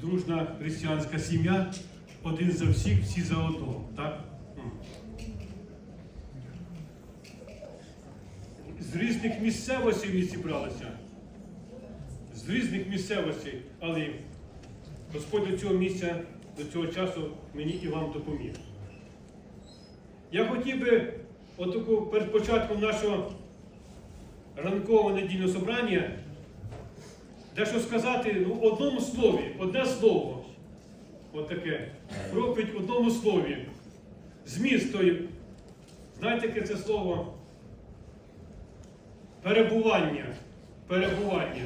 дружна християнська сім'я, один за всіх, всі за одного. Так? З різних місцевостей ми зібралися. З різних місцевостей, але Господь до цього місця, до цього часу мені і вам допоміг. Я хотів би, отаку перед початком нашого ранкового недільного собрання, дещо сказати ну, в одному слові, одне слово. Отаке. Проповідь в одному слові. Зміст той. Знаєте, яке це слово? Перебування. Перебування.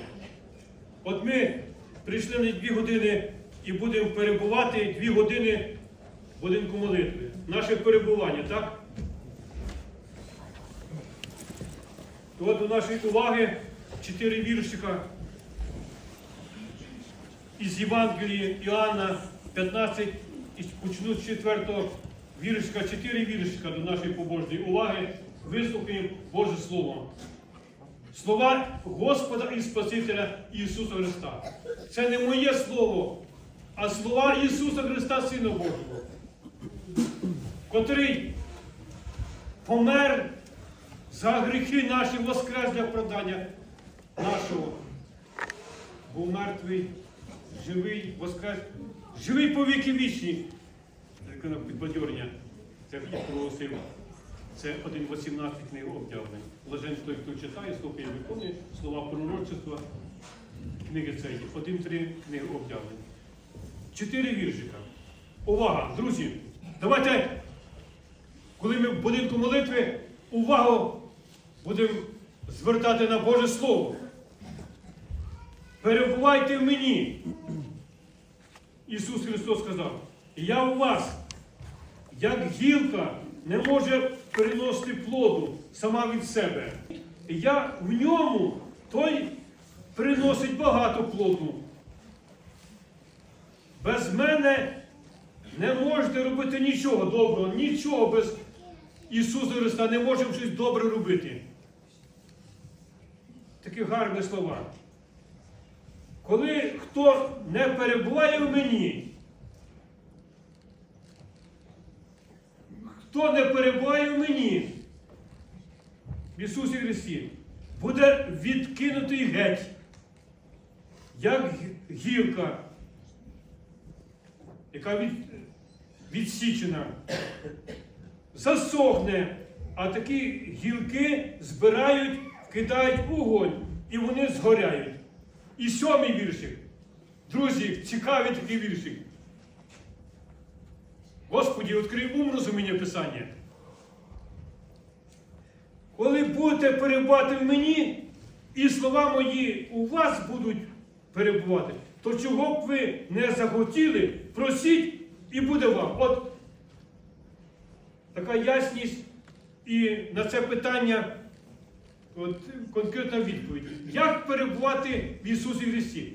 От ми прийшли на дві години і будемо перебувати дві години в будинку молитви. Наше перебування, так? І от до нашої уваги чотири віршика із Євангелії Іоанна 15, почну з четвертого віршика, чотири віршика до нашої побожної уваги. Вислухаємо Боже Слово. Слова Господа і Спасителя Ісуса Христа. Це не моє слово, а слова Ісуса Христа, Сина Божого, котрий помер за гріхи наші воскрес для оправдання нашого. Був мертвий, живий, воскрес, живий по віки вічні. Підбадьорення. Це проголосив. Це 1.18 книги об'явлень. Блажен той, хто читає, слухає, виконує слова пророчества. Книги цієї. 1.3 книги об'явлень. Чотири віршика. Увага, друзі! Давайте, коли ми в будинку молитви, увагу будемо звертати на Боже Слово. Перебувайте в мені. Ісус Христос сказав, я у вас, як гілка не може переносити плоду сама від себе. Я в ньому той приносить багато плоду. Без мене не можете робити нічого доброго, нічого без Ісуса Христа не можемо щось добре робити. Такі гарні слова. Коли хто не перебуває в мені, хто не перебуває в мені, в Ісусі Христі, буде відкинутий геть, як гілка, яка від, відсічена, засохне, а такі гілки збирають, кидають в огонь, і вони згоряють. І сьомий віршик. Друзі, цікавий такий віршик. Господі, відкрий ум розуміння Писання. Коли будете перебувати в мені, і слова мої у вас будуть перебувати, то чого б ви не захотіли, просіть і буде вам. От така ясність і на це питання от, конкретна відповідь. Як перебувати в Ісусі Христі?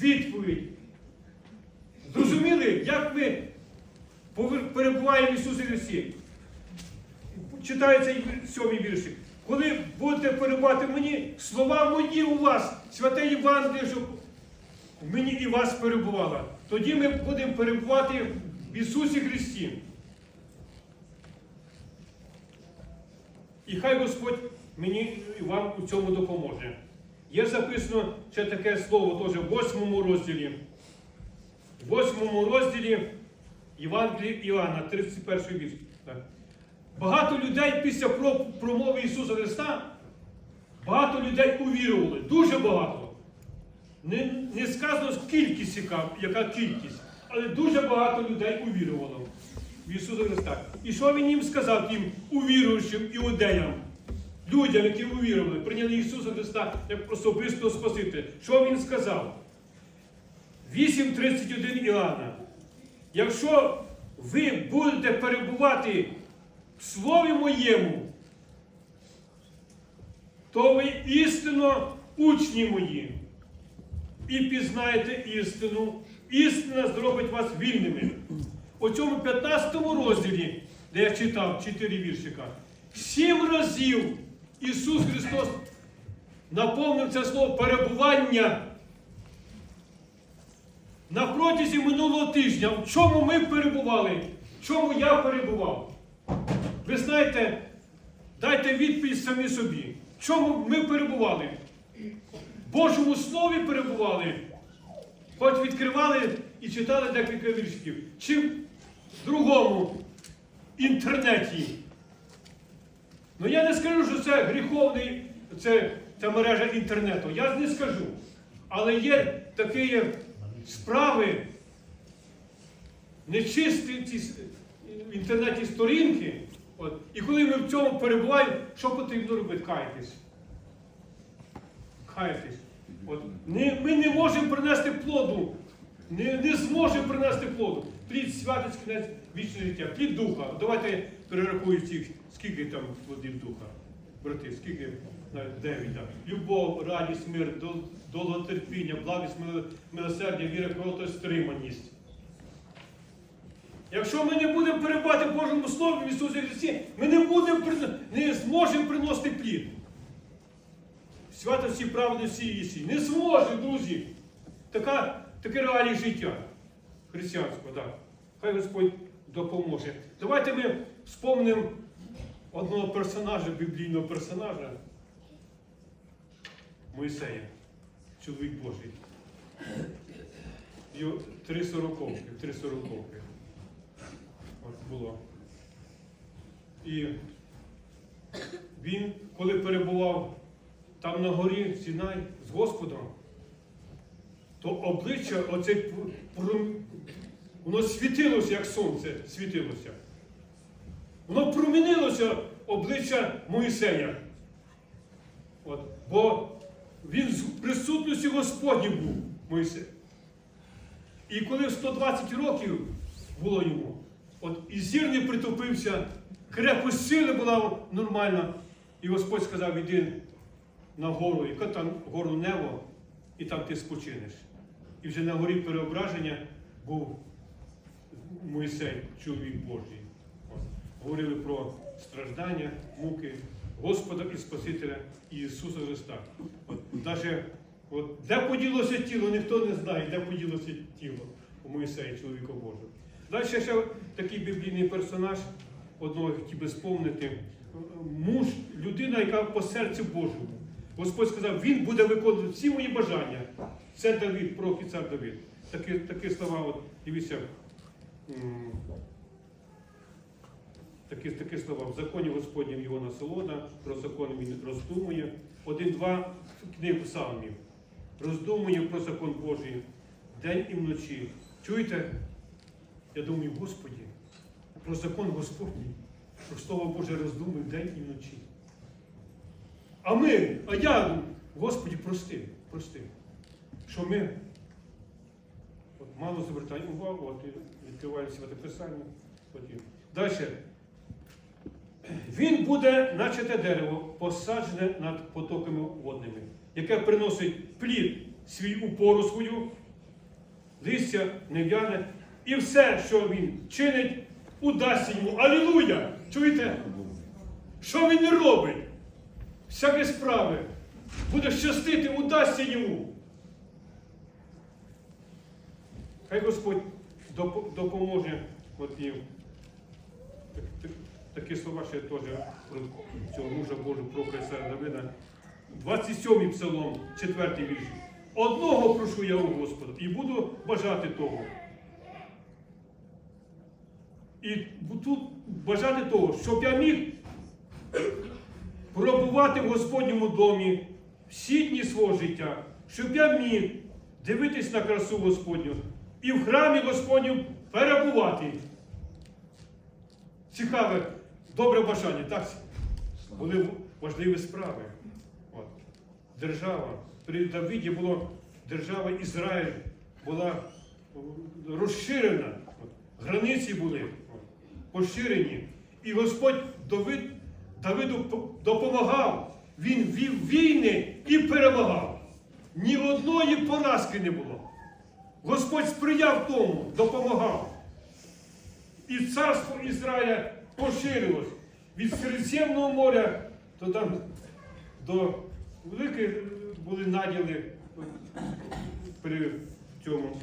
Відповідь. Зрозуміли, як ми перебуваємо в Ісусі Христі? Цей сьомий віршик. Коли будете перебувати мені, слова мої у вас, святе Євангеліє, щоб в мені і вас перебувало. Тоді ми будемо перебувати в Ісусі Христі. І хай Господь мені вам у цьому допоможе. Є записано ще таке слово теж в восьмому розділі. В восьмому розділі Євангелії Іоанна, 31 вірш. Багато людей після промови Ісуса Христа, багато людей увірували. Дуже багато. Не, не сказано кількість, яка, яка кількість, але дуже багато людей увірувало в Ісуса Христа. І що Він їм сказав тим увіруючим іудеям, людям, які увірували, прийняли Ісуса Христа як особистого Спасителя? Що Він сказав? 8.31 Іоанна. Якщо ви будете перебувати в Слові моєму, то ви істинно учні мої. І пізнаєте істину, істина зробить вас вільними. У цьому 15 розділі, де я читав 4 віршика, сім разів Ісус Христос наповнив це слово перебування. на протязі минулого тижня, в чому ми перебували, в чому я перебував. Ви знаєте, дайте відповідь самі собі. В чому ми перебували? В Божому слові перебували. Хоч відкривали і читали декілька віршів. Чи в другому інтернеті. Ну я не скажу, що це гріховний, це та мережа інтернету. Я не скажу. Але є такі справи, нечисті ці в інтернеті сторінки. От. І коли ми в цьому перебуваємо, що потрібно робити? Каятись. Каятись. От. Ми не можемо принести плоду. Не, не зможемо принести плоду. Плід святить кінець вічне життя. Плід духа. Давайте перерахую всіх, скільки там плодів духа. Брати, скільки дев'ять. так. Любов, радість, мир, дол- довготерпіння, благість, милосердя, віра, кротость, стриманість. Якщо ми не будемо перебувати Божому Слові в Ісусі Христі, ми не будемо не зможемо приносити плід. Святості, праведності і істині. Не зможе, друзі. Така, таке реалії життя християнського, так. Хай Господь допоможе. Давайте ми вспомнимо одного персонажа, біблійного персонажа Моїсея, чоловік Божий. Три сороковки, три сороковки. Було. І він, коли перебував там на горі Сінай з Господом, то обличчя оце воно світилося, як сонце світилося. Воно промінилося обличчя Моїсея. От, бо він з присутності Господні був Моїсей. І коли 120 років було йому, от і зір не притупився, крепость сили була нормальна, і Господь сказав, іди на гору, яка там гору Нево, і там ти спочинеш. І вже на горі переображення був Мойсей, чоловік Божий. Говорили про страждання, муки Господа і Спасителя Ісуса Христа. От, даже, от, де поділося тіло, ніхто не знає, де поділося тіло у Моїсея, чоловіка Божого. Далі ще такий біблійний персонаж, одного хотів би сповнити. Муж, людина, яка по серцю Божому. Господь сказав, він буде виконувати всі мої бажання. Це Давид, пророк і цар Давид. Такі, такі слова, от, дивіться, такі, такі слова. В законі Господнім його насолода, про закон він роздумує. Один-два книг псалмів. Роздумує про закон Божий день і вночі. Чуєте? Я думаю, Господі, про закон Господній, про Слово Боже роздумує день і вночі. А ми, а я, Господі, прости, прости, що ми от, мало звертаємо увагу, от, відкриваємо святе Писання. Далі. Він буде, наче те дерево, посаджене над потоками водними, яке приносить плід свій упору свою, листя не в'яне, і все, що він чинить, удасться йому. Алілуя! Чуєте? Що він робить? Всякі справи буде щастити, удасться йому. Хай Господь доп- допоможе так- такі слова ще теж про цього мужа Божого, про Крайсара Давида. 27-й псалом, 4 вірш. Одного прошу я у Господа і буду бажати того. І тут бажати того, щоб я міг пробувати в Господньому домі всі дні свого життя, щоб я міг дивитись на красу Господню і в храмі Господню перебувати. Цікаве, добре бажання, так? Були важливі справи. От. Держава. При Давиді була держава Ізраїль, була розширена. От. Границі були от, поширені. І Господь Давид, Давиду допомагав. Він вів війни і перемагав. Ні одної поразки не було. Господь сприяв тому, допомагав. І царство Ізраїля поширилось від Середземного моря то там до великих були наділи при цьому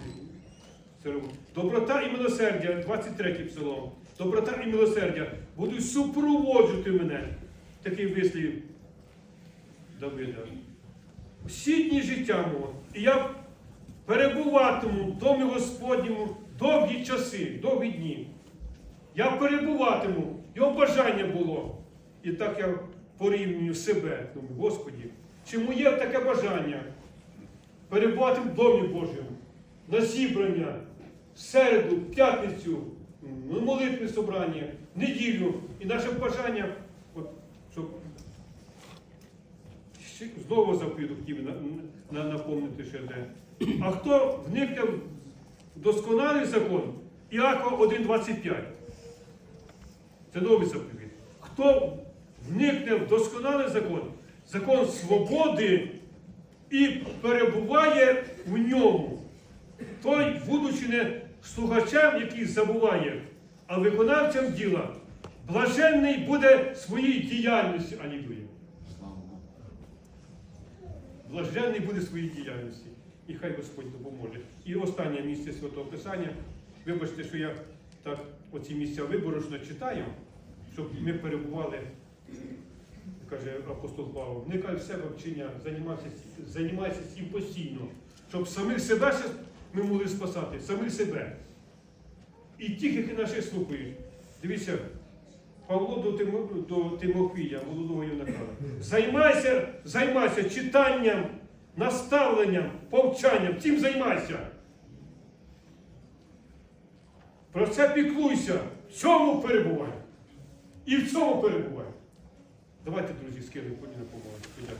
Доброта і милосердя, 23 псалом. Доброта і милосердя будуть супроводжувати мене. Такий вислів Давида. Всі дні життя мого. І я перебуватиму в домі Господньому довгі часи, довгі дні. Я перебуватиму, його бажання було. І так я порівнюю себе. Думаю, Господі, чи моє таке бажання перебувати в домі Божому на зібрання, в середу, в п'ятницю, на молитві собрання, неділю. І наше бажання, от, щоб знову запиту хотів на, на, напомнити ще де. А хто вникне в досконалий закон? Іакова 1.25. Це новий заповіт. Хто вникне в досконалий закон, закон свободи і перебуває в ньому, той, будучи не слухачем, який забуває, а виконавцем діла, блаженний буде своїй діяльності. Алілуя. Блаженний буде своїй діяльності. І хай Господь допоможе. І останнє місце Святого Писання. Вибачте, що я так оці місця виборочно читаю, щоб ми перебували, каже апостол Павло, вникай в себе вчення, займайся, займайся цим постійно, щоб самих себе ми могли спасати, самих себе. І тих, які наші слухають. Дивіться, Павло до, Тимо, до Тимофія, молодого юнака. Займайся, займайся читанням, наставленням, повчанням. Цим займайся. Про це піклуйся, в цьому перебувай. І в цьому перебуває. Давайте, друзі, скинемо на помогу.